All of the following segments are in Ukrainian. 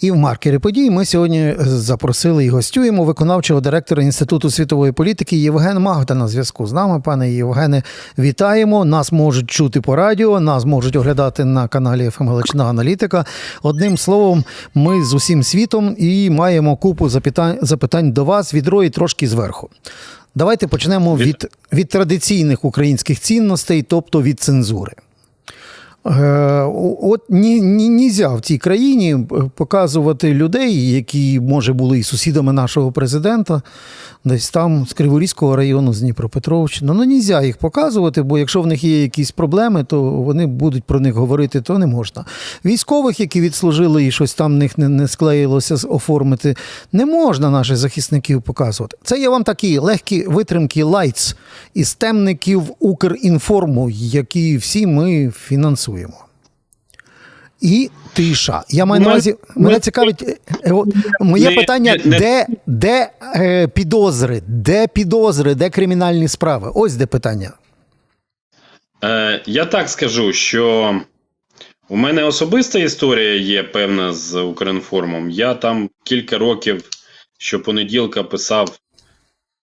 І в маркері подій ми сьогодні запросили і гостюємо виконавчого директора Інституту світової політики Євген Магда на зв'язку з нами. Пане Євгене, вітаємо. Нас можуть чути по радіо, нас можуть оглядати на каналі «ФМ Галичина Аналітика. Одним словом, ми з усім світом і маємо купу запитань, запитань до вас від рої трошки зверху. Давайте почнемо від, від традиційних українських цінностей, тобто від цензури. Е, От ні, ні, нізя в цій країні е, показувати людей, які, може, були і сусідами нашого президента, десь там з Криворізького району, з Дніпропетровщини. Ну, нізя їх показувати, бо якщо в них є якісь проблеми, то вони будуть про них говорити, то не можна. Військових, які відслужили і щось там в них не, не склеїлося оформити, не можна наших захисників показувати. Це є вам такі легкі витримки лайтс із темників Укрінформу, які всі ми фінансуємо. І тиша. Я маю на увазі, мене цікавить е, е, моє питання: де, де е, підозри, де підозри, де кримінальні справи? Ось де питання. Е, я так скажу, що у мене особиста історія є певна з Укрінформом. Я там кілька років щопонеділка писав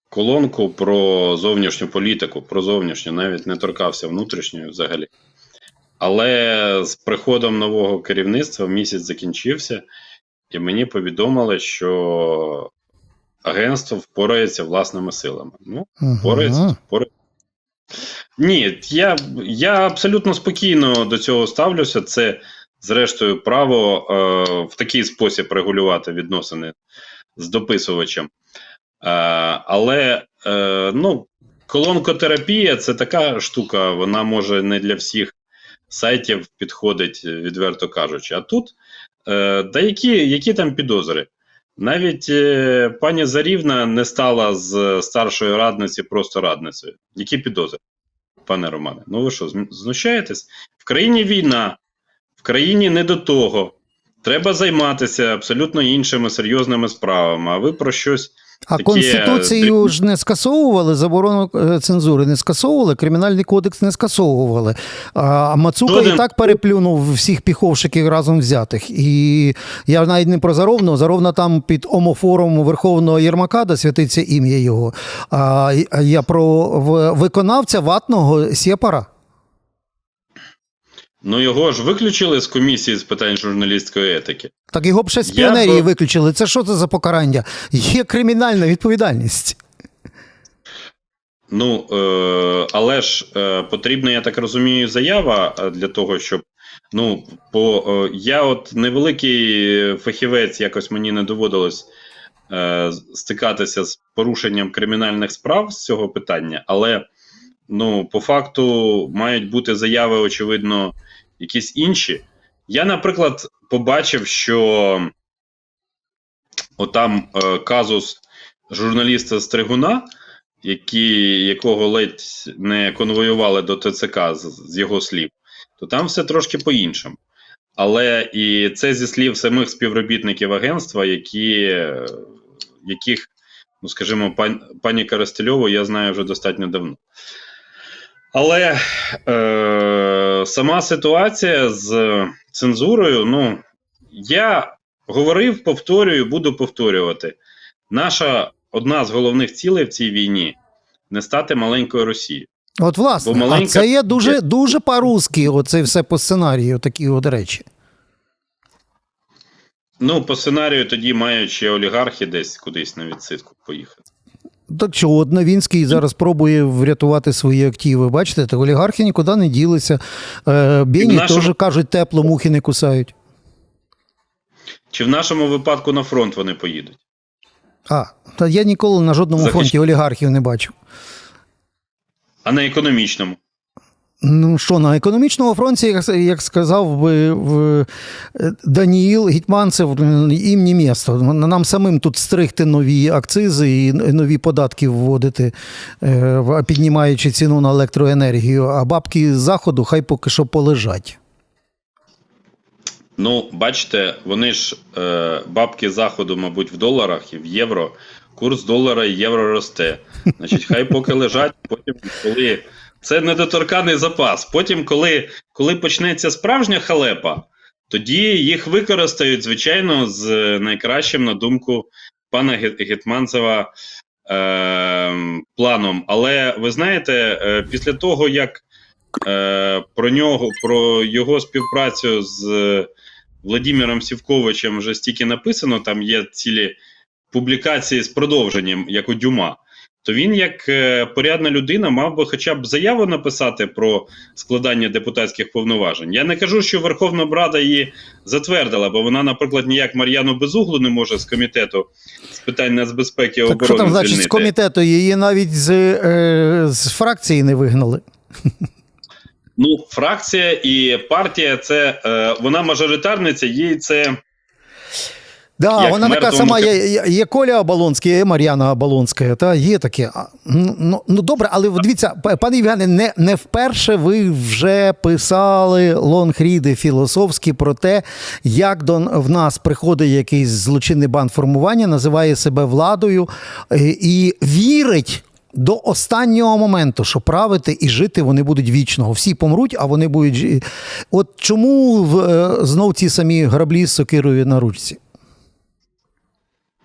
колонку про зовнішню політику, про зовнішню, навіть не торкався внутрішньої взагалі. Але з приходом нового керівництва місяць закінчився, і мені повідомили, що агентство впорається власними силами. Ну, Впорається, Мгм. впорається. Ні, я, я абсолютно спокійно до цього ставлюся. Це, зрештою, право е, в такий спосіб регулювати відносини з дописувачем. Е, але е, ну, колонкотерапія це така штука, вона може не для всіх сайтів підходить, відверто кажучи. А тут е, да які, які там підозри? Навіть е, пані Зарівна не стала з старшої радниці просто радницею. Які підозри, пане Романе? Ну ви що, знущаєтесь? В країні війна, в країні не до того. Треба займатися абсолютно іншими серйозними справами. А ви про щось А таке, Конституцію ж не скасовували, заборону е, цензури не скасовували, Кримінальний кодекс не скасовували. А Мацука Жоден- і так переплюнув всіх піховщиків разом взятих. І я навіть не про Заровну, Заровна там під омофором Верховного Єрмака, де святиться ім'я його. А я про виконавця ватного Сєпара. Ну його ж виключили з комісії з питань журналістської етики. Так його б ще з Я піонерії б- виключили. Це що це за покарання? Є кримінальна відповідальність. Ну, е, але ж е, потрібна, я так розумію, заява е, для того, щоб. Ну, по, е, я от невеликий фахівець, якось мені не доводилось е, стикатися з порушенням кримінальних справ з цього питання, але ну, по факту мають бути заяви, очевидно, якісь інші. Я, наприклад, побачив, що отам е, казус журналіста Стригуна, які, якого ледь не конвоювали до ТЦК з, з його слів, то там все трошки по-іншому. Але і це зі слів самих співробітників агентства, які, яких, ну скажімо, пан, пані Коростельову я знаю вже достатньо давно. Але е, сама ситуація з цензурою, ну, я говорив, повторюю, буду повторювати. Наша одна з головних цілей в цій війні не стати маленькою Росією. От, власне, Бо маленька- а це є дуже, дуже по-русски, оце все по сценарію, такі от речі. Ну, по сценарію тоді мають ще олігархи десь кудись на відсидку поїхати. Так що, от Новінський зараз пробує врятувати свої активи. Бачите, так олігархи нікуди не ділися. Бені нашому- теж кажуть, тепло, мухи не кусають. Чи в нашому випадку на фронт вони поїдуть? А, та я ніколи на жодному Захищ- фронті олігархів не бачив. А на економічному? Ну що, на економічному фронті, як, сказав би е, Даніїл Гетьманцев, їм не місто. Нам самим тут стригти нові акцизи і нові податки вводити, е, піднімаючи ціну на електроенергію, а бабки з заходу хай поки що полежать. Ну, бачите, вони ж е, бабки заходу, мабуть, в доларах і в євро. Курс долара і євро росте. Значить, хай поки лежать, потім, коли це недоторканий запас. Потім, коли, коли почнеться справжня халепа, тоді їх використають, звичайно, з найкращим, на думку пана Гетманцева, е, планом. Але ви знаєте, е, після того, як е, про нього, про його співпрацю з Владимиром Сівковичем вже стільки написано, там є цілі публікації з продовженням, як у Дюма. То він, як е, порядна людина, мав би хоча б заяву написати про складання депутатських повноважень. Я не кажу, що Верховна Рада її затвердила, бо вона, наприклад, ніяк Мар'яну Безуглу не може з комітету з питань нацбезпеки і Так оборони що там, значить, з комітету її навіть з, е, з фракції не вигнали. Ну, фракція і партія це е, вона мажоритарниця, їй це Да, Як вона така сама, є, є- Коля Оболонський, є Мар'яна Оболонська, та є таке. Ну, ну, ну добре, але дивіться, пане Євгене, не, не вперше ви вже писали лонгріди філософські про те, як до в нас приходить якийсь злочинний банд формування, називає себе владою е, і вірить. До останнього моменту, що правити і жити вони будуть вічного. Всі помруть, а вони будуть От чому в, е, знов ці самі граблі з сокирою на ручці?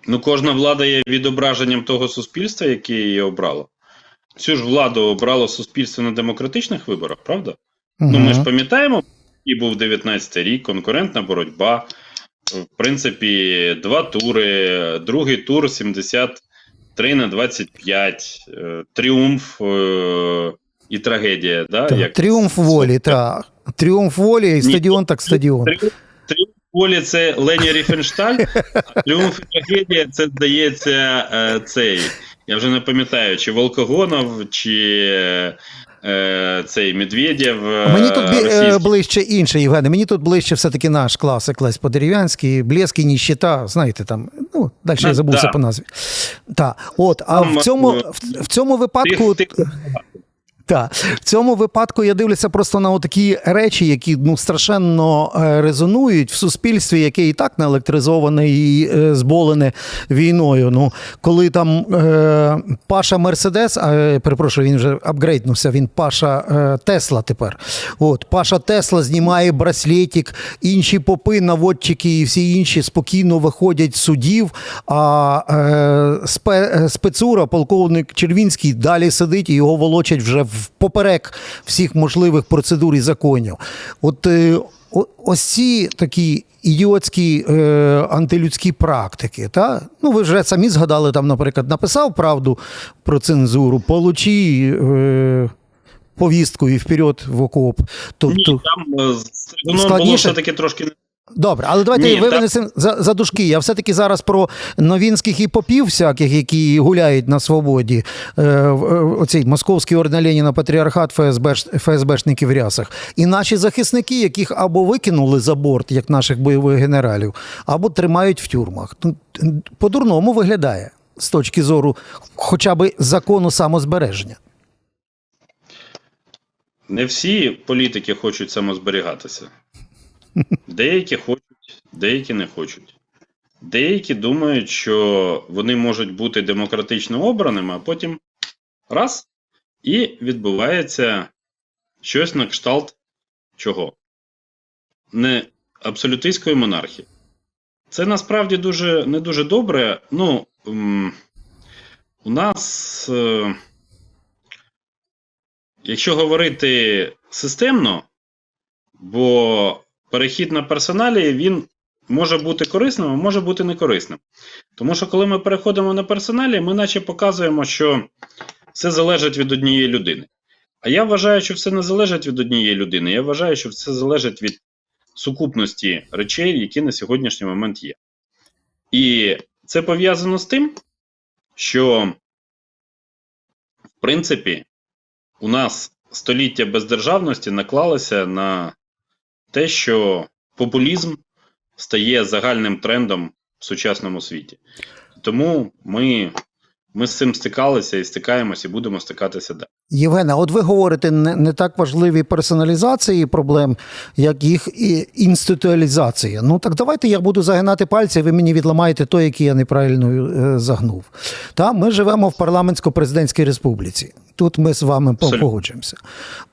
Ну, кожна влада є відображенням того суспільства, яке її обрало. Цю ж владу обрало суспільство на демократичних виборах, правда? Ну, ми ж пам'ятаємо, який був 19-й рік, конкурентна боротьба. В принципі, два тури. Другий тур 73 на 25. е, Тріумф е, і трагедія. Да? Так, як тріумф волі, так. Тріумф волі, і Ні, стадіон так стадіон. Тріумф, волі це Лені Ріфеншталь, а тріумф і трагедія це здається е, цей. Я вже не пам'ятаю, чи Волкогонов, чи е, цей Медведєв. Мені тут е, російський. ближче інше, Євгене. Мені тут ближче все-таки наш класик Лесь Подерев'янський, Блєск і ніщита, знаєте, там, ну, далі я забувся да. по назві. Так, от, а Там, в цьому, в, в цьому випадку. Тих- тих- Так, в цьому випадку я дивлюся просто на такі речі, які ну страшенно е, резонують в суспільстві, яке і так наелектризоване і е, зболене війною. Ну, коли там е, Паша Мерседес, е, перепрошую, він вже апгрейднувся, він Паша е, Тесла тепер. От Паша Тесла знімає браслетик, інші попи, наводчики і всі інші спокійно виходять з судів. А е, спецура, полковник Червінський, далі сидить і його волочать вже в поперек всіх можливих процедур і законів. От е, о- ось ці такі. Ідіотські е, антилюдські практики. Та? Ну, ви вже самі згадали, там, наприклад, написав правду про цензуру, получи е, повістку і вперед в окоп. Ні, Тобто, там е, з було все-таки трошки не Добре, але давайте Ні, виведемо за, за дужки. Я все-таки зараз про новінських і попів всяких, які гуляють на свободі. Е, е, оцей московський орден Леніна, патріархат, ФСБ, ФСБшники в рясах. І наші захисники, яких або викинули за борт, як наших бойових генералів, або тримають в тюрмах. По-дурному виглядає з точки зору хоча б закону самозбереження. Не всі політики хочуть самозберігатися. Деякі хочуть, деякі не хочуть. Деякі думають, що вони можуть бути демократично обраними, а потім раз і відбувається щось на кшталт чого? Не абсолютистської монархії. Це насправді дуже не дуже добре. Ну, у нас. Е, Якщо говорити системно, бо перехід на персоналі він може бути корисним, а може бути некорисним. Тому що коли ми переходимо на персоналі, ми наче показуємо, що все залежить від однієї людини. А я вважаю, що все не залежить від однієї людини. Я вважаю, що все залежить від сукупності речей, які на сьогоднішній момент є. І це пов'язано з тим, що, в принципі, у нас століття бездержавності наклалося на те, що популізм стає загальним трендом в сучасному світі. Тому ми, ми з цим стикалися і стикаємося, і будемо стикатися далі. Євгена, от ви говорите не, не так важливі персоналізації проблем, як їх і інституалізація. Ну так давайте я буду загинати пальці, ви мені відламаєте той, який я неправильно е, загнув. Та ми живемо в парламентсько-президентській республіці. Тут ми з вами погоджуємося.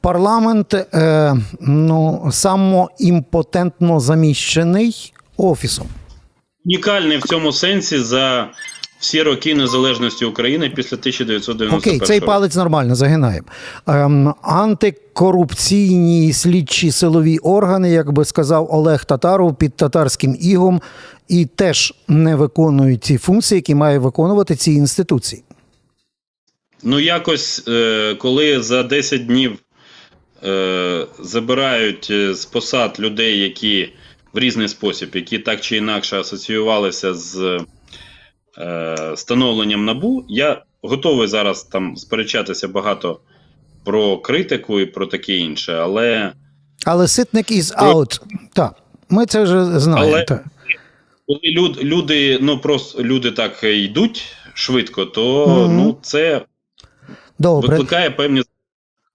Парламент е, ну, самоімпотентно заміщений офісом. Унікальний в цьому сенсі за всі роки незалежності України після 1991 Окей, цей палець нормально загинаємо. Ем, антикорупційні слідчі силові органи, як би сказав Олег Татаров, під татарським ігом, і теж не виконують ті функції, які мають виконувати ці інституції. Ну, якось, е, коли за 10 днів е, забирають е, з посад людей, які в різний спосіб, які так чи інакше асоціювалися з становленням набу, я готовий зараз там сперечатися багато про критику і про таке інше, але Але ситник із аут. Так, ми це вже знаємо. Але- так. коли люд, люди, ну просто люди так йдуть швидко, то Мгм. ну, це Добре. викликає певні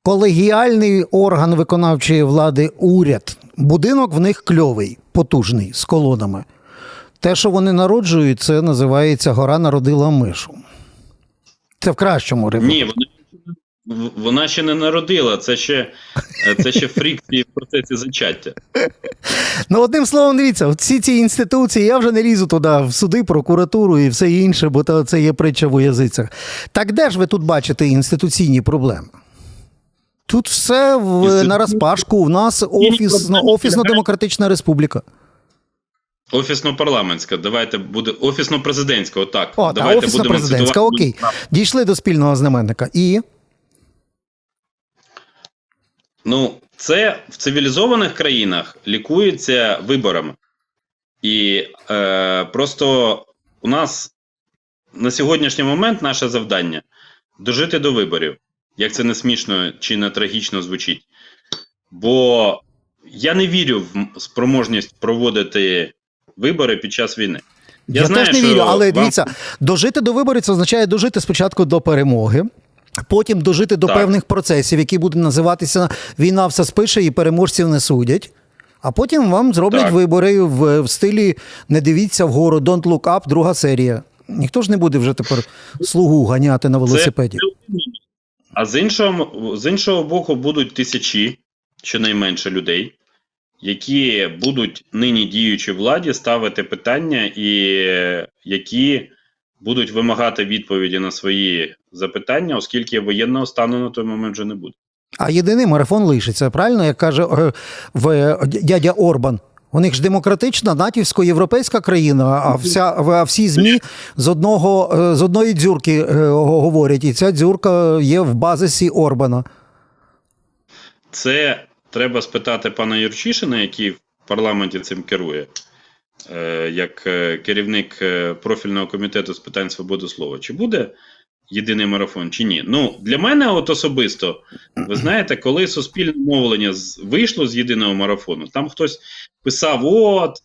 Колегіальний орган виконавчої влади уряд. Будинок в них кльовий, потужний, з колонами. Те, що вони народжують, це називається гора народила мишу. Це в кращому рибу. Ні, вона, вона ще не народила. Це ще, це ще фрікції в процесі зачаття. Ну, одним словом, дивіться, всі ці інституції, я вже не лізу туди в суди, прокуратуру і все інше, бо це є притча в язицях. Так де ж ви тут бачите інституційні проблеми? Тут все в, на розпашку. У нас офісно, проблеми офісно-демократична республіка. Офісно-парламентська, давайте буде офісно-президентська, отак. О, та офісно-президентська, цитувати. окей. Дійшли до спільного знаменника. І Ну, це в цивілізованих країнах лікується виборами. І е, просто у нас на сьогоднішній момент наше завдання дожити до виборів. Як це не смішно чи не трагічно звучить. Бо я не вірю в спроможність проводити вибори під час війни. я, знаю, теж не вірю, але вам- дивіться, дожити до виборів це означає дожити спочатку до перемоги. Потім дожити до Так. певних процесів, які будуть називатися Війна все спише і переможців не судять. А потім вам зроблять Так. вибори в, в стилі Не дивіться вгору, Don't look up, друга серія. Ніхто ж не буде вже тепер слугу ганяти на велосипеді. Це. А з іншого, з іншого боку, будуть тисячі, щонайменше людей, які будуть нині діючій владі ставити питання, і які будуть вимагати відповіді на свої запитання, оскільки воєнного стану на той момент вже не буде. А єдиний марафон лишиться, правильно, як каже е, в, е, дядя Орбан. У них ж демократична, натівсько-європейська країна, а вся а всі ЗМІ з одного е, з одної дзюрки говорять, і ця дзюрка є в базисі Орбана. Це треба спитати пана Юрчишина, який в парламенті цим керує, е, як е, керівник е, профільного комітету з питань свободи слова. Чи буде єдиний марафон, чи ні? Ну, для мене, от особисто, ви знаєте, коли суспільне мовлення вийшло з єдиного марафону, там хтось писав: от.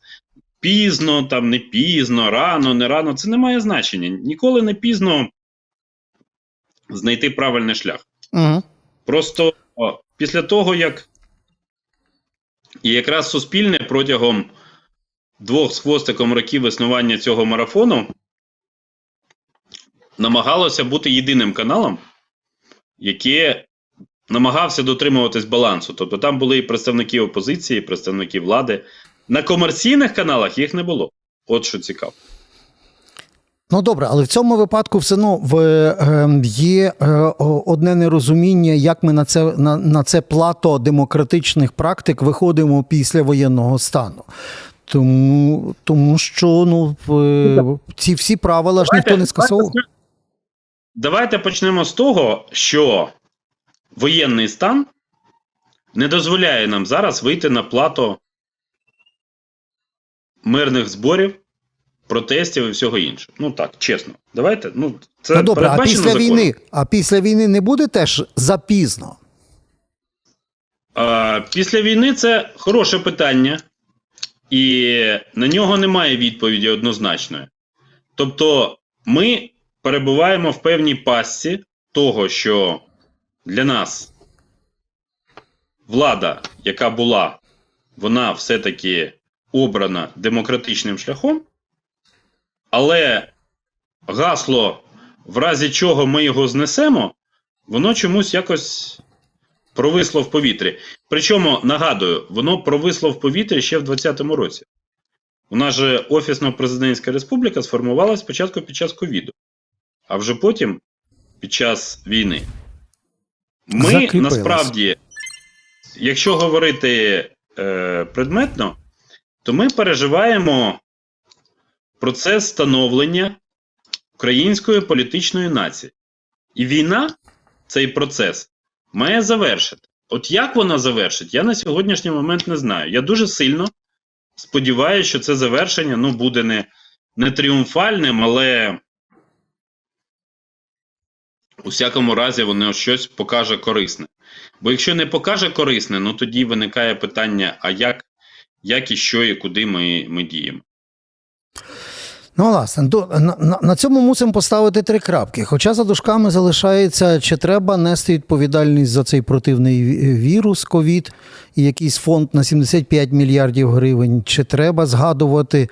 Пізно, там не пізно, рано, не рано. Це не має значення. Ніколи не пізно знайти правильний шлях. Угу. Просто о, після того, як і якраз суспільне протягом двох з хвостиком років існування цього марафону намагалося бути єдиним каналом, яке намагався дотримуватись балансу. Тобто там були і представники опозиції, і представники влади. На комерційних каналах їх не було. От що цікаво. Ну добре, але в цьому випадку все одно в, е, є е, одне нерозуміння, як ми на це, на, на це плато демократичних практик виходимо після воєнного стану. Тому, тому що ну, в, ці всі правила ж ніхто не скасовував. Давайте, давайте почнемо з того, що воєнний стан не дозволяє нам зараз вийти на плато мирних зборів, протестів і всього іншого. Ну так, чесно. Давайте. Ну, це Ну добре, а після законом. війни, а після війни не буде теж запізно. А, після війни це хороше питання, і на нього немає відповіді однозначної. Тобто, ми перебуваємо в певній пастці того, що для нас влада, яка була, вона все-таки обрана демократичним шляхом, але гасло, в разі чого ми його знесемо, воно чомусь якось провисло в повітрі. Причому, нагадую, воно провисло в повітрі ще в 2020 році. У нас же Офісно-президентська республіка сформувалася спочатку під час ковіду, а вже потім під час війни. Ми Закріпилась. насправді, якщо говорити е, предметно, то ми переживаємо процес становлення української політичної нації. І війна, цей процес, має завершити. От як вона завершить, я на сьогоднішній момент не знаю. Я дуже сильно сподіваюся, що це завершення ну, буде не, не тріумфальним, але у всякому разі воно щось покаже корисне. Бо якщо не покаже корисне, ну тоді виникає питання: а як, як і що, і куди ми, ми діємо. Ну, власне, на, на, цьому мусимо поставити три крапки. Хоча за дужками залишається, чи треба нести відповідальність за цей противний вірус ковід і якийсь фонд на 75 мільярдів гривень, чи треба згадувати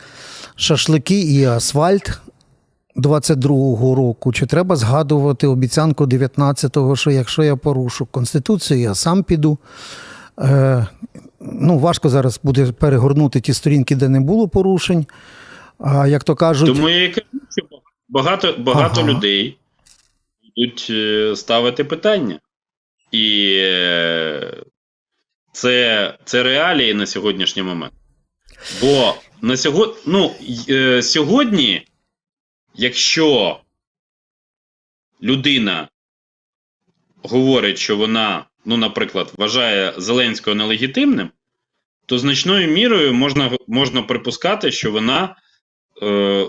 шашлики і асфальт 22-го року, чи треба згадувати обіцянку 19-го, що якщо я порушу Конституцію, я сам піду. Е, ну, важко зараз буде перегорнути ті сторінки, де не було порушень. А як то кажуть, Тому я кажу, що багато, багато Ага. людей будуть е, ставити питання. І е, це, це реалії на сьогоднішній момент. Бо на сьогодні, ну, е, сьогодні, якщо людина говорить, що вона, ну, наприклад, вважає Зеленського нелегітимним, то значною мірою можна, можна припускати, що вона е,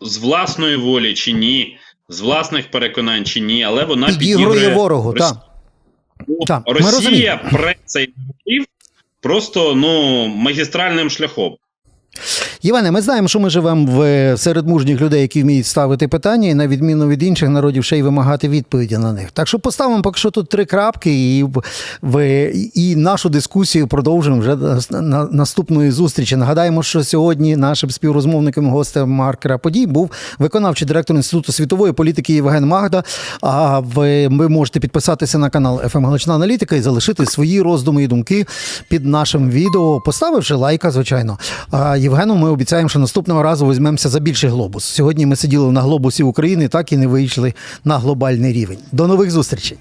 з власної волі чи ні, з власних переконань чи ні, але вона підігрує ворогу. Рос-. Та. ми Росія пре цей просто ну, магістральним шляхом. Євгене, ми знаємо, що ми живемо в серед мужніх людей, які вміють ставити питання, і на відміну від інших народів ще й вимагати відповіді на них. Так що поставимо поки що тут три крапки, і, і нашу дискусію продовжимо вже на, на наступної зустрічі. Нагадаємо, що сьогодні нашим співрозмовником гостем Маркера подій був виконавчий директор Інституту світової політики Євген Магда. А ви, ви можете підписатися на канал «ФМ Галична Аналітика і залишити свої роздуми і думки під нашим відео, поставивши лайка, звичайно. А Євгену обіцяємо, що наступного разу візьмемося за більший глобус. Сьогодні ми сиділи на глобусі України, так і не вийшли на глобальний рівень. До нових зустрічей.